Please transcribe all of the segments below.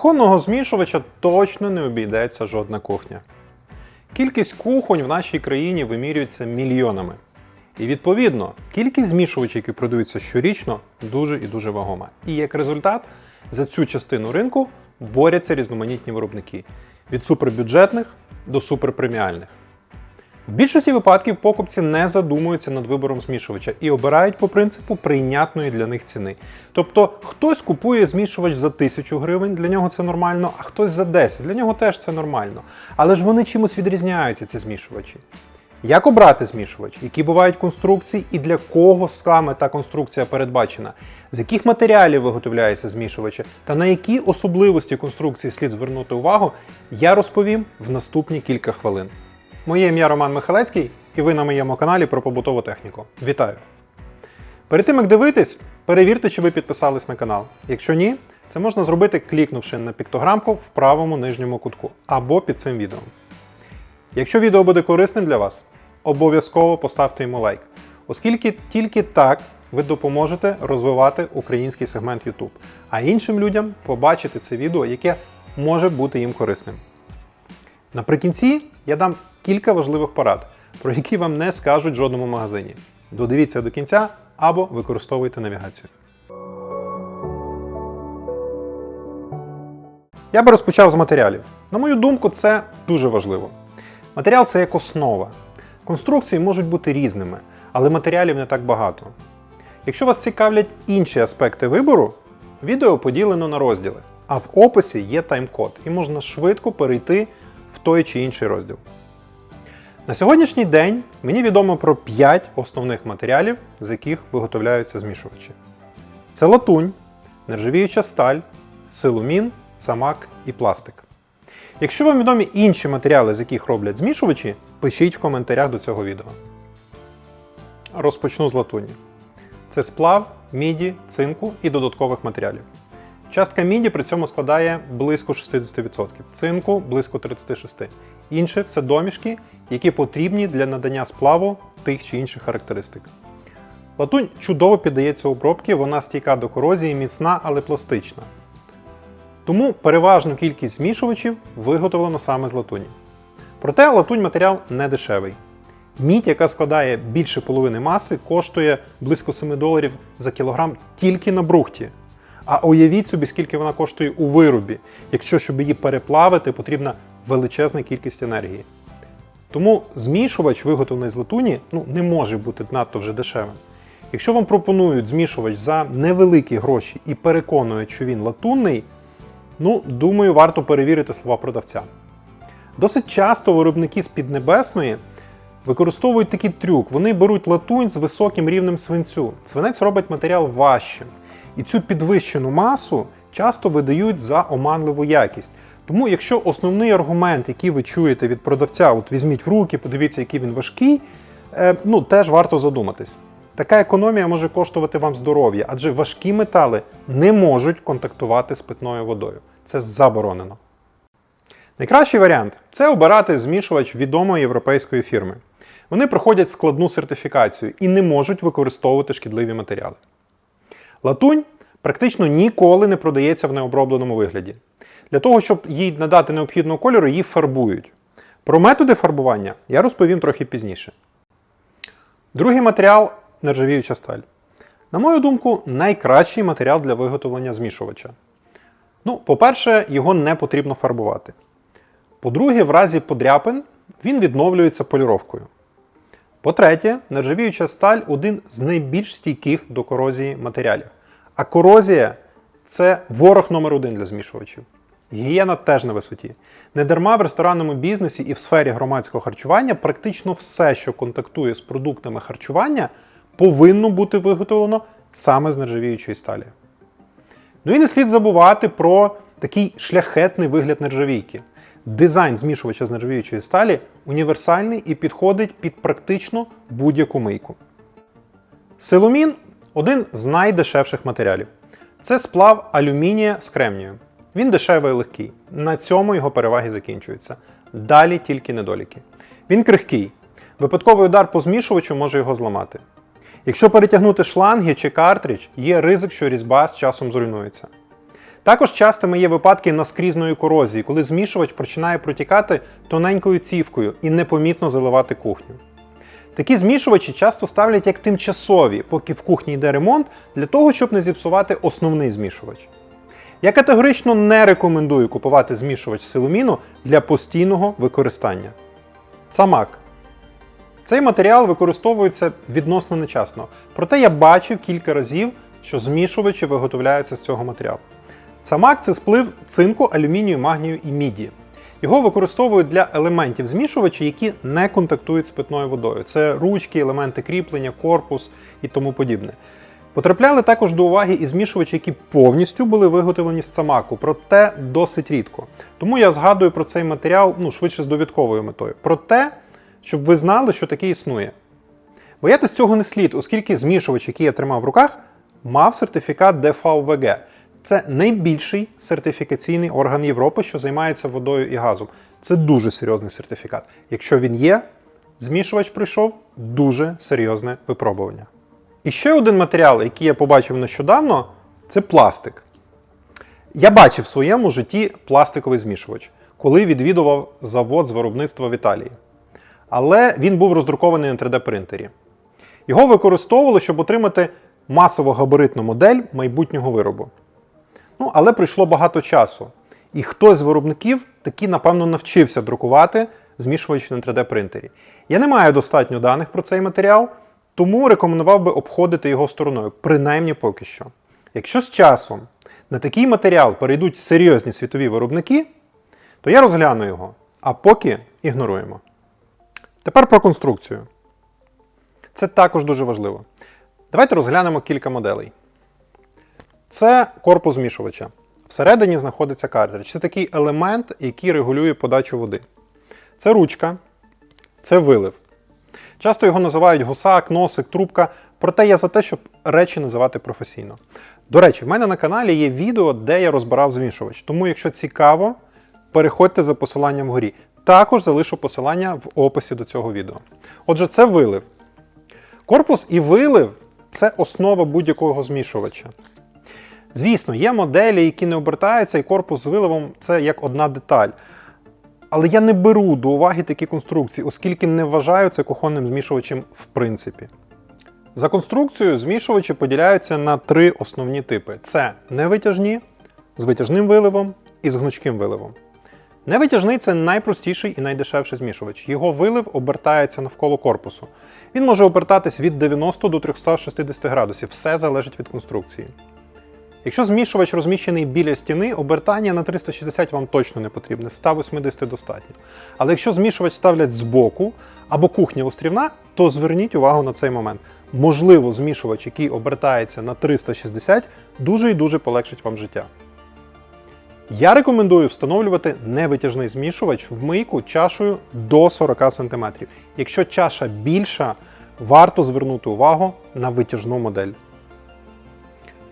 Кухонного змішувача точно не обійдеться жодна кухня. Кількість кухонь в нашій країні вимірюється мільйонами. І відповідно, кількість змішувачів, які продаються щорічно, дуже і дуже вагома. І як результат, за цю частину ринку борються різноманітні виробники від супербюджетних до суперпреміальних. В більшості випадків покупці не задумуються над вибором змішувача і обирають по принципу прийнятної для них ціни. Тобто хтось купує змішувач за 1000 гривень, для нього це нормально, а хтось за 10, для нього теж це нормально. Але ж вони чимось відрізняються, ці змішувачі. Як обрати змішувач, які бувають конструкції і для кого саме та конструкція передбачена, з яких матеріалів виготовляються змішувачі та на які особливості конструкції слід звернути увагу, я розповім в наступні кілька хвилин. Моє ім'я Роман Михалецький, і ви на моєму каналі про побутову техніку. Вітаю! Перед тим як дивитись, перевірте, чи ви підписались на канал. Якщо ні, це можна зробити, клікнувши на піктограмку в правому нижньому кутку або під цим відео. Якщо відео буде корисним для вас, обов'язково поставте йому лайк, оскільки тільки так ви допоможете розвивати український сегмент YouTube, а іншим людям побачити це відео, яке може бути їм корисним. Наприкінці я дам кілька важливих порад, про які вам не скажуть в жодному магазині. Додивіться до кінця або використовуйте навігацію. Я би розпочав з матеріалів. На мою думку, це дуже важливо. Матеріал це як основа. Конструкції можуть бути різними, але матеріалів не так багато. Якщо вас цікавлять інші аспекти вибору, відео поділено на розділи, а в описі є тайм-код і можна швидко перейти в той чи інший розділ. На сьогоднішній день мені відомо про 5 основних матеріалів, з яких виготовляються змішувачі. Це латунь, нержавіюча сталь, силумін, цамак і пластик. Якщо вам відомі інші матеріали, з яких роблять змішувачі, пишіть в коментарях до цього відео. Розпочну з латуні. Це сплав, міді, цинку і додаткових матеріалів. Частка міді при цьому складає близько 60%, цинку близько 36%. Інше це домішки, які потрібні для надання сплаву тих чи інших характеристик. Латунь чудово піддається обробці, вона стійка до корозії, міцна, але пластична. Тому переважну кількість змішувачів виготовлено саме з латуні. Проте латунь матеріал не дешевий. Мідь, яка складає більше половини маси, коштує близько 7 доларів за кілограм тільки на брухті. А уявіть собі, скільки вона коштує у виробі, якщо щоб її переплавити, потрібна величезна кількість енергії. Тому змішувач, виготовлений з латуні, ну, не може бути надто вже дешевим. Якщо вам пропонують змішувач за невеликі гроші і переконують, що він латунний, ну, думаю, варто перевірити слова продавця. Досить часто виробники з Піднебесної використовують такий трюк. Вони беруть латунь з високим рівнем свинцю. Свинець робить матеріал важчим. І цю підвищену масу часто видають за оманливу якість. Тому, якщо основний аргумент, який ви чуєте від продавця, от візьміть в руки, подивіться, який він важкий, е, ну теж варто задуматись. Така економія може коштувати вам здоров'я, адже важкі метали не можуть контактувати з питною водою. Це заборонено. Найкращий варіант це обирати змішувач відомої європейської фірми. Вони проходять складну сертифікацію і не можуть використовувати шкідливі матеріали. Латунь практично ніколи не продається в необробленому вигляді. Для того, щоб їй надати необхідного кольору, її фарбують. Про методи фарбування я розповім трохи пізніше. Другий матеріал нержавіюча сталь. На мою думку, найкращий матеріал для виготовлення змішувача. Ну, по-перше, його не потрібно фарбувати. По-друге, в разі подряпин він відновлюється поліровкою. По-третє, нержавіюча сталь один з найбільш стійких до корозії матеріалів. А корозія це ворог номер один для змішувачів. Гігієна теж на висоті. Недарма в ресторанному бізнесі і в сфері громадського харчування практично все, що контактує з продуктами харчування, повинно бути виготовлено саме з нержавіючої сталі. Ну і не слід забувати про такий шляхетний вигляд нержавійки. Дизайн змішувача з нержавіючої сталі універсальний і підходить під практично будь-яку мийку. Силумін один з найдешевших матеріалів. Це сплав алюмінія з кремнію. Він дешевий і легкий. На цьому його переваги закінчуються. Далі тільки недоліки. Він крихкий. Випадковий удар по змішувачу може його зламати. Якщо перетягнути шланги чи картридж, є ризик, що різьба з часом зруйнується. Також частими є випадки наскрізної корозії, коли змішувач починає протікати тоненькою цівкою і непомітно заливати кухню. Такі змішувачі часто ставлять як тимчасові, поки в кухні йде ремонт, для того, щоб не зіпсувати основний змішувач. Я категорично не рекомендую купувати змішувач силуміну для постійного використання. Цамак. Цей матеріал використовується відносно нечасно, проте я бачив кілька разів, що змішувачі виготовляються з цього матеріалу. Цамак це сплив цинку, алюмінію, магнію і міді. Його використовують для елементів змішувачі, які не контактують з питною водою. Це ручки, елементи кріплення, корпус і тому подібне. Потрапляли також до уваги і змішувачі, які повністю були виготовлені з цамаку, проте досить рідко. Тому я згадую про цей матеріал ну, швидше з довідковою метою. Про те, щоб ви знали, що таке існує. Боятись цього не слід, оскільки змішувач, який я тримав в руках, мав сертифікат DVVG. Це найбільший сертифікаційний орган Європи, що займається водою і газом. Це дуже серйозний сертифікат. Якщо він є, змішувач пройшов дуже серйозне випробування. І ще один матеріал, який я побачив нещодавно, це пластик. Я бачив в своєму житті пластиковий змішувач, коли відвідував завод з виробництва в Італії. Але він був роздрукований на 3D-принтері. Його використовували, щоб отримати масово-габаритну модель майбутнього виробу. Ну, але пройшло багато часу. І хтось з виробників таки, напевно, навчився друкувати змішувач на 3D-принтері. Я не маю достатньо даних про цей матеріал, тому рекомендував би обходити його стороною, принаймні поки що. Якщо з часом на такий матеріал перейдуть серйозні світові виробники, то я розгляну його, а поки ігноруємо. Тепер про конструкцію. Це також дуже важливо. Давайте розглянемо кілька моделей. Це корпус змішувача. Всередині знаходиться картридж. Це такий елемент, який регулює подачу води. Це ручка, це вилив. Часто його називають гусак, носик, трубка, проте я за те, щоб речі називати професійно. До речі, в мене на каналі є відео, де я розбирав змішувач. Тому, якщо цікаво, переходьте за посиланням вгорі. Також залишу посилання в описі до цього відео. Отже, це вилив. Корпус і вилив це основа будь-якого змішувача. Звісно, є моделі, які не обертаються, і корпус з виливом це як одна деталь. Але я не беру до уваги такі конструкції, оскільки не вважаю це кухонним змішувачем в принципі. За конструкцією змішувачі поділяються на три основні типи: це невитяжні, з витяжним виливом і з гнучким виливом. Невитяжний це найпростіший і найдешевший змішувач. Його вилив обертається навколо корпусу. Він може обертатись від 90 до 360 градусів, все залежить від конструкції. Якщо змішувач розміщений біля стіни, обертання на 360 вам точно не потрібне, 180 достатньо. Але якщо змішувач ставлять збоку або кухня острівна, то зверніть увагу на цей момент. Можливо, змішувач, який обертається на 360, дуже і дуже полегшить вам життя. Я рекомендую встановлювати невитяжний змішувач в мийку чашею до 40 см. Якщо чаша більша, варто звернути увагу на витяжну модель.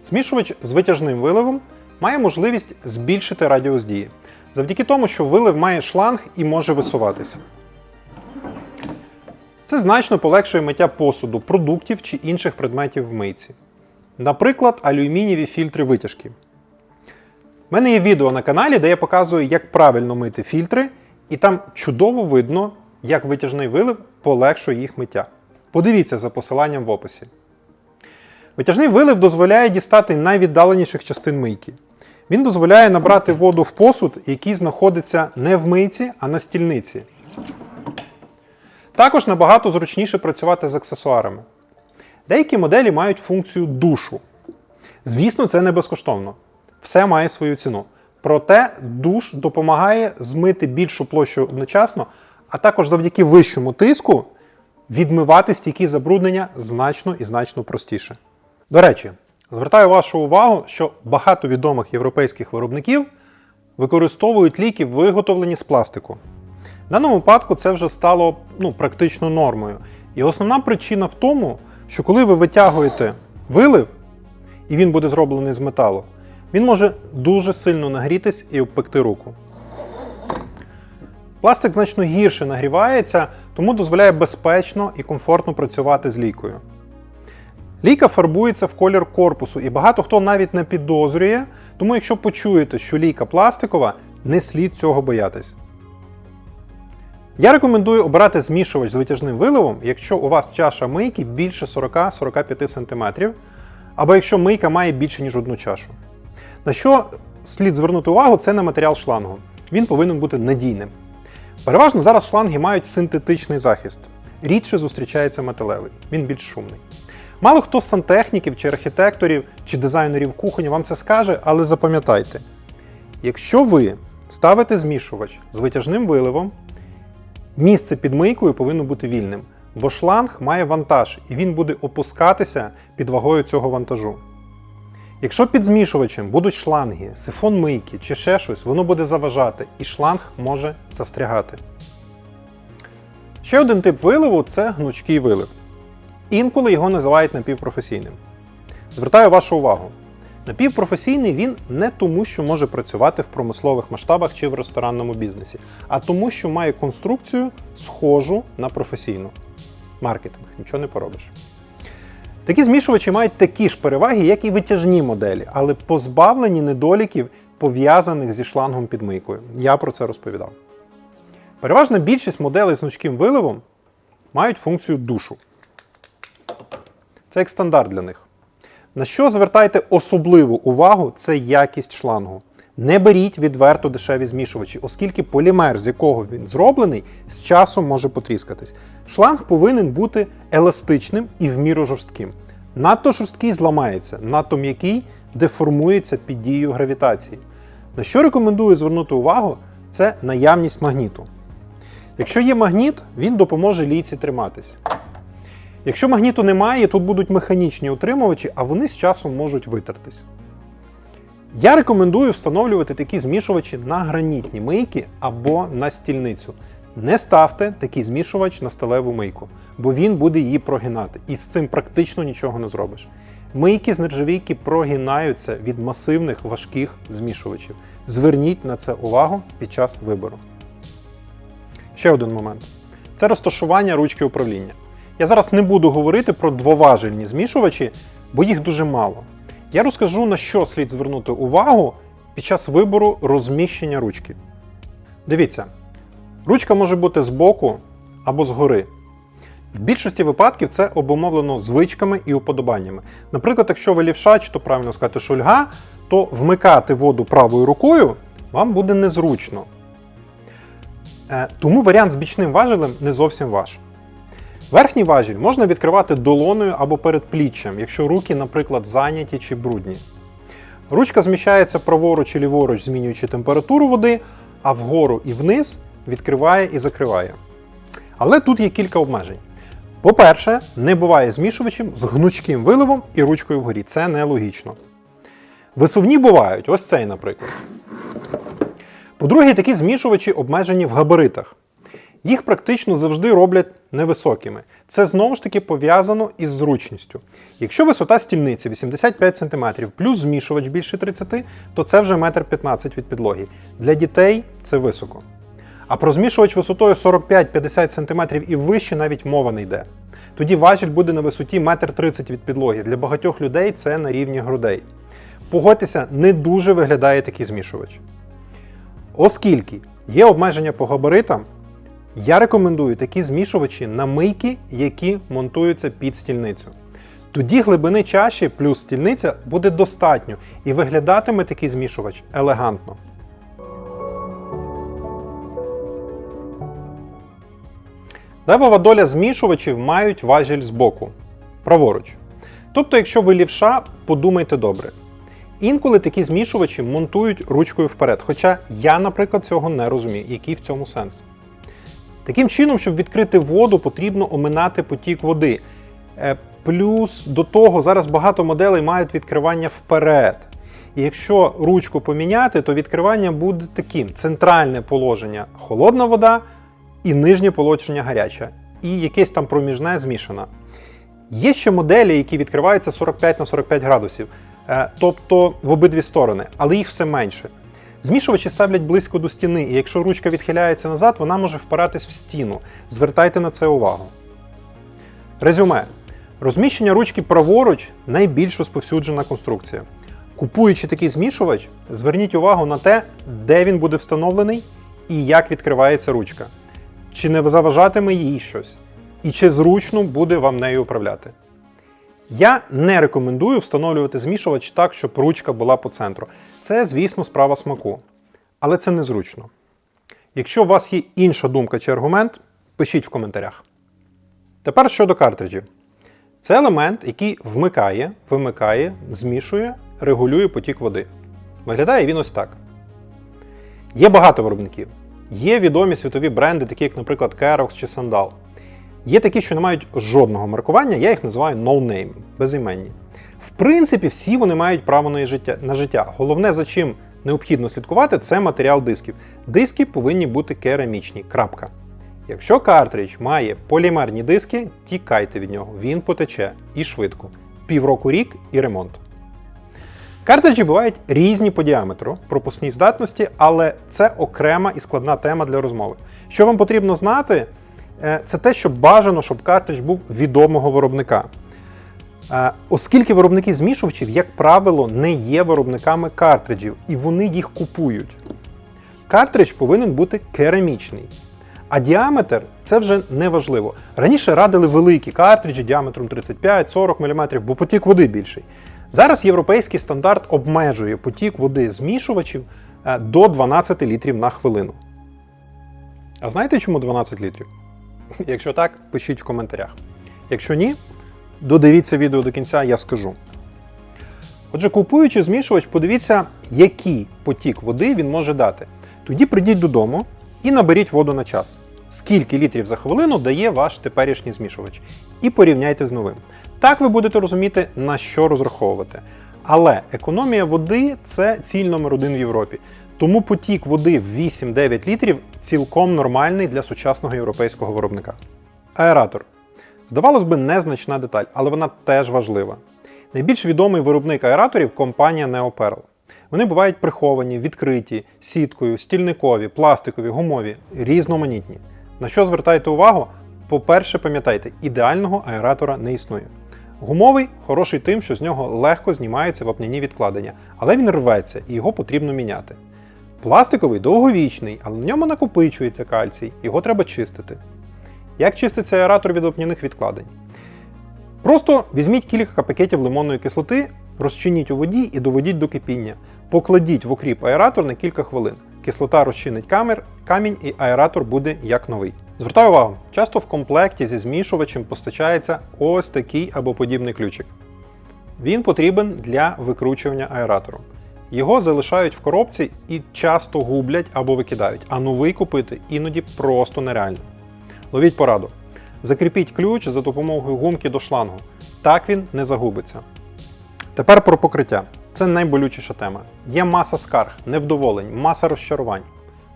Змішувач з витяжним виливом має можливість збільшити радіус дії, завдяки тому, що вилив має шланг і може висуватися. Це значно полегшує миття посуду, продуктів чи інших предметів в мийці. Наприклад, алюмінієві фільтри витяжки. У мене є відео на каналі, де я показую, як правильно мити фільтри, і там чудово видно, як витяжний вилив полегшує їх миття. Подивіться за посиланням в описі. Витяжний вилив дозволяє дістати найвіддаленіших частин мийки. Він дозволяє набрати воду в посуд, який знаходиться не в мийці, а на стільниці. Також набагато зручніше працювати з аксесуарами. Деякі моделі мають функцію душу. Звісно, це не безкоштовно. Все має свою ціну. Проте душ допомагає змити більшу площу одночасно, а також завдяки вищому тиску відмивати стійкі забруднення значно і значно простіше. До речі, звертаю вашу увагу, що багато відомих європейських виробників використовують ліки, виготовлені з пластику. В даному випадку це вже стало ну, практично нормою. І основна причина в тому, що коли ви витягуєте вилив, і він буде зроблений з металу, він може дуже сильно нагрітись і обпекти руку. Пластик значно гірше нагрівається, тому дозволяє безпечно і комфортно працювати з лікою. Лійка фарбується в колір корпусу, і багато хто навіть не підозрює, тому якщо почуєте, що лійка пластикова, не слід цього боятись. Я рекомендую обирати змішувач з витяжним виливом, якщо у вас чаша мийки більше 40-45 см, або якщо мийка має більше, ніж одну чашу. На що слід звернути увагу, це на матеріал шлангу. Він повинен бути надійним. Переважно зараз шланги мають синтетичний захист. Рідше зустрічається металевий, він більш шумний. Мало хто з сантехніків чи архітекторів чи дизайнерів кухонь вам це скаже, але запам'ятайте: якщо ви ставите змішувач з витяжним виливом, місце під мийкою повинно бути вільним, бо шланг має вантаж і він буде опускатися під вагою цього вантажу. Якщо під змішувачем будуть шланги, сифон мийки чи ще щось, воно буде заважати і шланг може застрягати. Ще один тип виливу це гнучкий вилив. Інколи його називають напівпрофесійним. Звертаю вашу увагу. Напівпрофесійний він не тому, що може працювати в промислових масштабах чи в ресторанному бізнесі, а тому, що має конструкцію схожу на професійну. Маркетинг, нічого не поробиш. Такі змішувачі мають такі ж переваги, як і витяжні моделі, але позбавлені недоліків, пов'язаних зі шлангом під мийкою. Я про це розповідав. Переважна більшість моделей з гнучким виливом мають функцію душу. Це як стандарт для них. На що звертайте особливу увагу, це якість шлангу. Не беріть відверто дешеві змішувачі, оскільки полімер, з якого він зроблений, з часом може потріскатись. Шланг повинен бути еластичним і в міру жорстким. Надто жорсткий зламається, надто м'який деформується під дією гравітації. На що рекомендую звернути увагу, це наявність магніту. Якщо є магніт, він допоможе лійці триматись. Якщо магніту немає, тут будуть механічні утримувачі, а вони з часом можуть витертись. Я рекомендую встановлювати такі змішувачі на гранітні мийки або на стільницю. Не ставте такий змішувач на сталеву мийку, бо він буде її прогинати, і з цим практично нічого не зробиш. Мийки з нержавійки прогинаються від масивних важких змішувачів. Зверніть на це увагу під час вибору. Ще один момент це розташування ручки управління. Я зараз не буду говорити про двоважельні змішувачі, бо їх дуже мало. Я розкажу, на що слід звернути увагу під час вибору розміщення ручки. Дивіться, ручка може бути збоку або згори. В більшості випадків це обумовлено звичками і уподобаннями. Наприклад, якщо ви лівшач, то правильно сказати шульга, то вмикати воду правою рукою вам буде незручно. Е, Тому варіант з бічним важелем не зовсім ваш. Верхній важіль можна відкривати долоною або передпліччям, якщо руки, наприклад, зайняті чи брудні. Ручка зміщається праворуч і ліворуч, змінюючи температуру води, а вгору і вниз відкриває і закриває. Але тут є кілька обмежень. По-перше, не буває змішувачем з гнучким виливом і ручкою вгорі. Це нелогічно. Висувні бувають, ось цей, наприклад. По-друге, такі змішувачі обмежені в габаритах. Їх практично завжди роблять невисокими. Це знову ж таки пов'язано із зручністю. Якщо висота стільниці 85 см плюс змішувач більше 30 то це вже 1,15 м від підлоги. Для дітей це високо. А про змішувач висотою 45-50 см і вище навіть мова не йде. Тоді важіль буде на висоті 1,30 м від підлоги. Для багатьох людей це на рівні грудей. Погодьтеся, не дуже виглядає такий змішувач. Оскільки є обмеження по габаритам, я рекомендую такі змішувачі на мийки, які монтуються під стільницю. Тоді глибини чаші плюс стільниця буде достатньо і виглядатиме такий змішувач елегантно. Левова доля змішувачів мають важіль збоку, праворуч. Тобто, якщо ви лівша, подумайте добре. Інколи такі змішувачі монтують ручкою вперед, хоча я, наприклад, цього не розумію, який в цьому сенс. Таким чином, щоб відкрити воду, потрібно оминати потік води. Е, Плюс до того зараз багато моделей мають відкривання вперед. І якщо ручку поміняти, то відкривання буде таким: центральне положення холодна вода і нижнє положення гаряча. І якесь там проміжне змішана. Є ще моделі, які відкриваються 45 на 45 градусів, е, тобто в обидві сторони, але їх все менше. Змішувачі ставлять близько до стіни, і якщо ручка відхиляється назад, вона може впиратись в стіну. Звертайте на це увагу. Резюме. Розміщення ручки праворуч найбільш розповсюджена конструкція. Купуючи такий змішувач, зверніть увагу на те, де він буде встановлений і як відкривається ручка. Чи не заважатиме їй щось, і чи зручно буде вам нею управляти. Я не рекомендую встановлювати змішувач так, щоб ручка була по центру. Це, звісно, справа смаку. Але це незручно. Якщо у вас є інша думка чи аргумент, пишіть в коментарях. Тепер щодо картриджів. Це елемент, який вмикає, вимикає, змішує, регулює потік води. Виглядає він ось так. Є багато виробників. Є відомі світові бренди, такі як, наприклад, Kerox чи Sandal. Є такі, що не мають жодного маркування, я їх називаю no-name, безіменні. Принципі, всі вони мають право на життя. на життя. Головне, за чим необхідно слідкувати, це матеріал дисків. Диски повинні бути керамічні. Крапка. Якщо картридж має полімерні диски, тікайте від нього, він потече і швидко. Півроку рік і ремонт. Картриджі бувають різні по діаметру, пропускній здатності, але це окрема і складна тема для розмови. Що вам потрібно знати, е, це те, що бажано, щоб картридж був відомого виробника. Е, Оскільки виробники змішувачів, як правило, не є виробниками картриджів, і вони їх купують. Картридж повинен бути керамічний. А діаметр це вже не важливо. Раніше радили великі картриджі діаметром 35-40 мм, бо потік води більший. Зараз європейський стандарт обмежує потік води змішувачів е, до 12 літрів на хвилину. А знаєте, чому 12 літрів? Якщо так, пишіть в коментарях. Якщо ні, додивіться відео до кінця, я скажу. Отже, купуючи змішувач, подивіться, який потік води він може дати. Тоді прийдіть додому і наберіть воду на час. Скільки літрів за хвилину дає ваш теперішній змішувач. І порівняйте з новим. Так ви будете розуміти, на що розраховувати. Але економія води це ціль номер один в Європі. Тому потік води в 8-9 літрів цілком нормальний для сучасного європейського виробника. Аератор. Здавалось би, незначна деталь, але вона теж важлива. Найбільш відомий виробник аераторів компанія Neoperl. Вони бувають приховані, відкриті, сіткою, стільникові, пластикові, гумові, різноманітні. На що звертайте увагу? По-перше, пам'ятайте, ідеального аератора не існує. Гумовий хороший тим, що з нього легко знімаються вапняні відкладення, але він рветься і його потрібно міняти. Пластиковий довговічний, але на ньому накопичується кальцій, його треба чистити. Як чиститься аератор від вапняних відкладень? Просто візьміть кілька пакетів лимонної кислоти, розчиніть у воді і доведіть до кипіння. Покладіть в окріп аератор на кілька хвилин. Кислота розчинить камер, камінь і аератор буде як новий. Звертаю увагу, часто в комплекті зі змішувачем постачається ось такий або подібний ключик. Він потрібен для викручування аератору. Його залишають в коробці і часто гублять або викидають, а новий купити іноді просто нереально. Ловіть пораду. Закріпіть ключ за допомогою гумки до шлангу. Так він не загубиться. Тепер про покриття. Це найболючіша тема. Є маса скарг, невдоволень, маса розчарувань.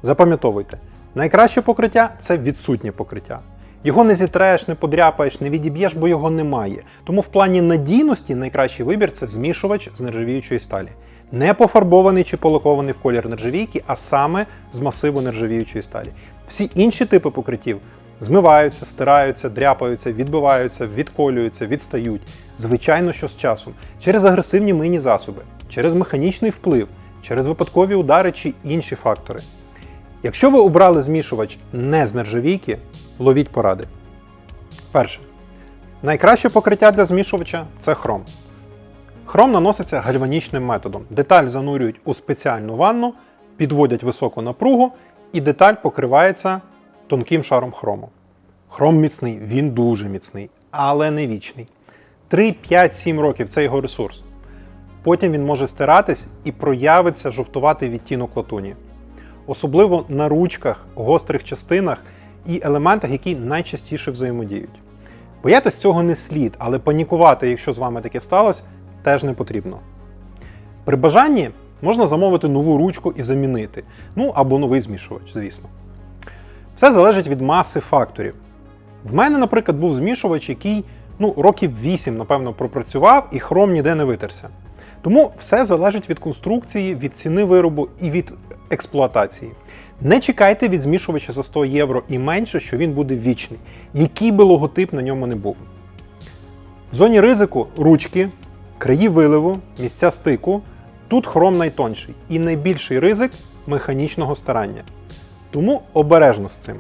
Запам'ятовуйте, найкраще покриття це відсутнє покриття. Його не зітреш, не подряпаєш, не відіб'єш, бо його немає. Тому в плані надійності найкращий вибір це змішувач з нержавіючої сталі. Не пофарбований чи полакований в колір нержавійки, а саме з масиву нержавіючої сталі. Всі інші типи покриттів змиваються, стираються, дряпаються, відбиваються, відколюються, відстають. Звичайно, що з часом, через агресивні мийні засоби, через механічний вплив, через випадкові удари чи інші фактори. Якщо ви обрали змішувач не з нержавійки, ловіть поради. Перше. Найкраще покриття для змішувача це хром. Хром наноситься гальванічним методом. Деталь занурюють у спеціальну ванну, підводять високу напругу, і деталь покривається тонким шаром хрому. Хром міцний, він дуже міцний, але не вічний. 3, 5, 7 років це його ресурс. Потім він може стиратись і проявиться жовтуватий відтінок латуні. Особливо на ручках, гострих частинах і елементах, які найчастіше взаємодіють. Боятись цього не слід, але панікувати, якщо з вами таке сталося, теж не потрібно. При бажанні можна замовити нову ручку і замінити. Ну або новий змішувач, звісно. Все залежить від маси факторів. В мене, наприклад, був змішувач, який ну, років 8, напевно, пропрацював і хром ніде не витерся. Тому все залежить від конструкції, від ціни виробу і від експлуатації. Не чекайте від змішувача за 100 євро і менше, що він буде вічний, який би логотип на ньому не був. В зоні ризику ручки, краї виливу, місця стику. Тут хром найтонший і найбільший ризик механічного старання. Тому обережно з цим.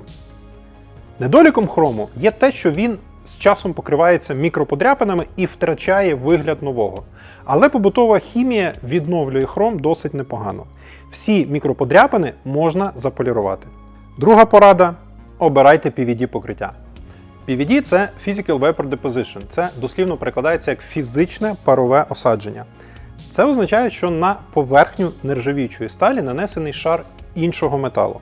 Недоліком хрому є те, що він з часом покривається мікроподряпинами і втрачає вигляд нового. Але побутова хімія відновлює хром досить непогано. Всі мікроподряпини можна заполірувати. Друга порада обирайте PVD покриття. PVD це Physical Vapor Deposition. Це дослівно перекладається як фізичне парове осадження. Це означає, що на поверхню нержавіючої сталі нанесений шар іншого металу.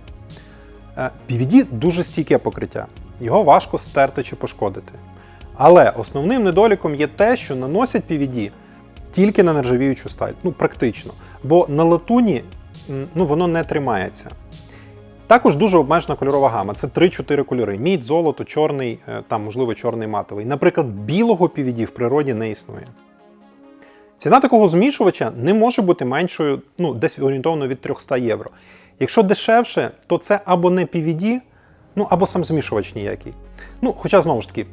Е, PVD дуже стійке покриття, його важко стерти чи пошкодити. Але основним недоліком є те, що наносять PVD тільки на нержавіючу сталь, ну практично, бо на латуні ну, воно не тримається. Також дуже обмежена кольорова гама. Це 3-4 кольори: мідь, золото, чорний, е, там, можливо, чорний матовий. Наприклад, білого PVD в природі не існує. Ціна такого змішувача не може бути меншою, ну, десь орієнтовно від 300 євро. Якщо дешевше, то це або не PVD, ну або сам змішувач ніякий. Ну, хоча, знову ж таки,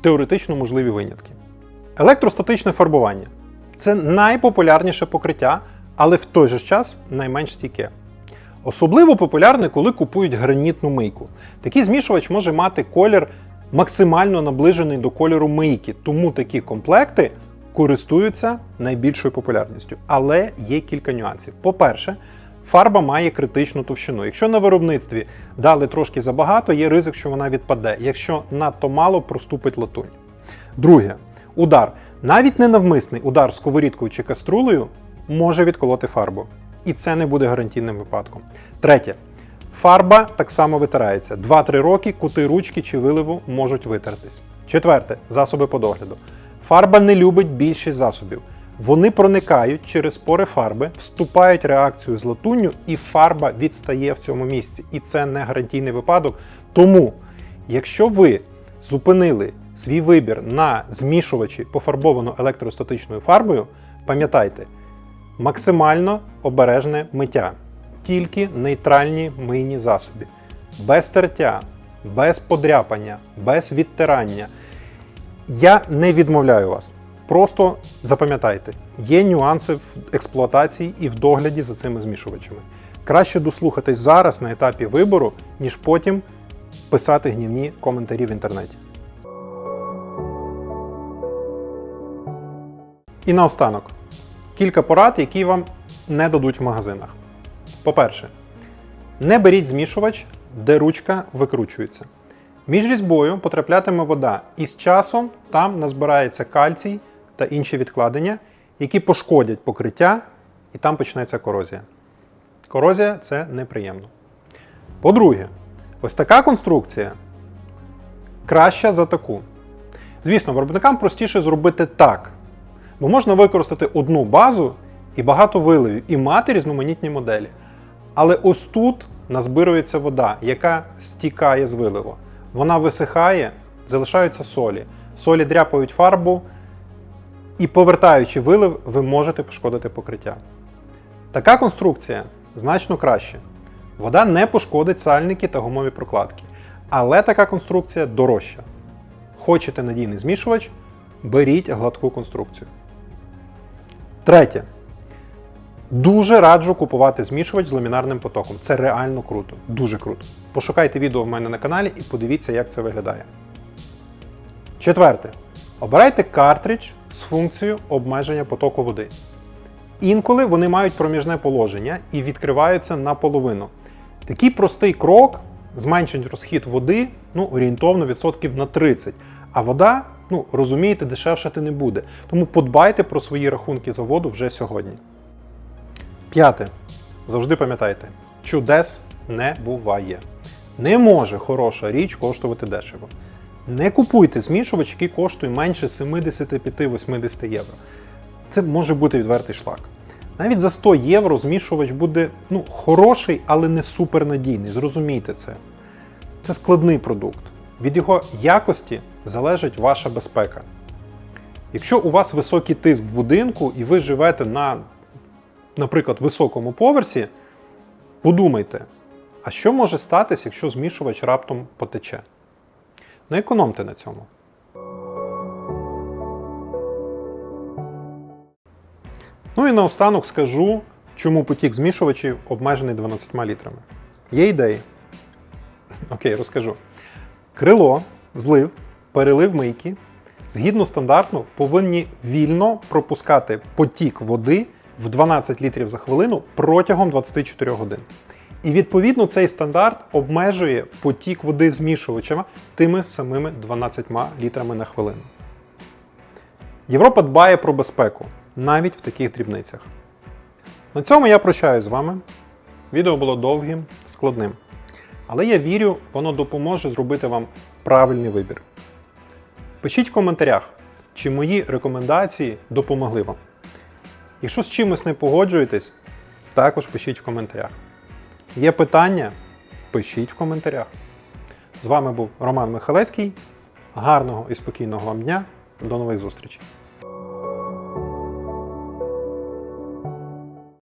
теоретично можливі винятки. Електростатичне фарбування це найпопулярніше покриття, але в той же час найменш стійке. Особливо популярне, коли купують гранітну мийку. Такий змішувач може мати колір максимально наближений до кольору мийки, тому такі комплекти користуються найбільшою популярністю. Але є кілька нюансів. По-перше, фарба має критичну товщину. Якщо на виробництві дали трошки забагато, є ризик, що вона відпаде. Якщо надто мало, проступить латунь. Друге, удар. Навіть ненавмисний удар сковорідкою чи каструлею може відколоти фарбу. І це не буде гарантійним випадком. Третє. Фарба так само витирається. 2-3 роки кути ручки чи виливу можуть витертись. Четверте засоби по догляду. Фарба не любить більшість засобів. Вони проникають через пори фарби, вступають реакцію з латунню, і фарба відстає в цьому місці. І це не гарантійний випадок. Тому, якщо ви зупинили свій вибір на змішувачі, пофарбовану електростатичною фарбою, пам'ятайте, максимально обережне миття, тільки нейтральні мийні засоби, без тертя, без подряпання, без відтирання. Я не відмовляю вас. Просто запам'ятайте, є нюанси в експлуатації і в догляді за цими змішувачами. Краще дослухатись зараз на етапі вибору, ніж потім писати гнівні коментарі в інтернеті. І наостанок кілька порад, які вам не дадуть в магазинах. По-перше, не беріть змішувач, де ручка викручується. Між різьбою потраплятиме вода, і з часом там назбирається кальцій та інші відкладення, які пошкодять покриття, і там почнеться корозія. Корозія це неприємно. По-друге, ось така конструкція краща за таку. Звісно, виробникам простіше зробити так, бо можна використати одну базу і багато виливів, і мати різноманітні моделі. Але ось тут назбирується вода, яка стікає з виливу. Вона висихає, залишаються солі. Солі дряпають фарбу, і повертаючи вилив, ви можете пошкодити покриття. Така конструкція значно краще. Вода не пошкодить сальники та гумові прокладки. Але така конструкція дорожча. Хочете надійний змішувач, беріть гладку конструкцію. Третє. Дуже раджу купувати змішувач з ламінарним потоком. Це реально круто. Дуже круто. Пошукайте відео в мене на каналі і подивіться, як це виглядає. Четверте. Обирайте картридж з функцією обмеження потоку води. Інколи вони мають проміжне положення і відкриваються наполовину. Такий простий крок зменшить розхід води ну, орієнтовно відсотків на 30. А вода, ну розумієте, дешевшати не буде. Тому подбайте про свої рахунки за воду вже сьогодні. П'яте. Завжди пам'ятайте, чудес не буває. Не може хороша річ коштувати дешево. Не купуйте змішувач, який коштує менше 75-80 євро. Це може бути відвертий шлак. Навіть за 100 євро змішувач буде ну, хороший, але не супернадійний. Зрозумійте це. Це складний продукт. Від його якості залежить ваша безпека. Якщо у вас високий тиск в будинку і ви живете на, наприклад, високому поверсі, подумайте, а що може статися, якщо змішувач раптом потече? Не економте на цьому. Ну і наостанок скажу, чому потік змішувачів обмежений 12 літрами. Є ідеї. Окей, розкажу. Крило, злив, перелив мийки згідно стандарту повинні вільно пропускати потік води в 12 літрів за хвилину протягом 24 годин. І відповідно цей стандарт обмежує потік води змішувачами тими самими 12 літрами на хвилину. Європа дбає про безпеку навіть в таких дрібницях. На цьому я прощаюсь з вами. Відео було довгим, складним. Але я вірю, воно допоможе зробити вам правильний вибір. Пишіть в коментарях, чи мої рекомендації допомогли вам. Якщо з чимось не погоджуєтесь, також пишіть в коментарях. Є питання? Пишіть в коментарях. З вами був Роман Михалецький. Гарного і спокійного вам дня. До нових зустрічей!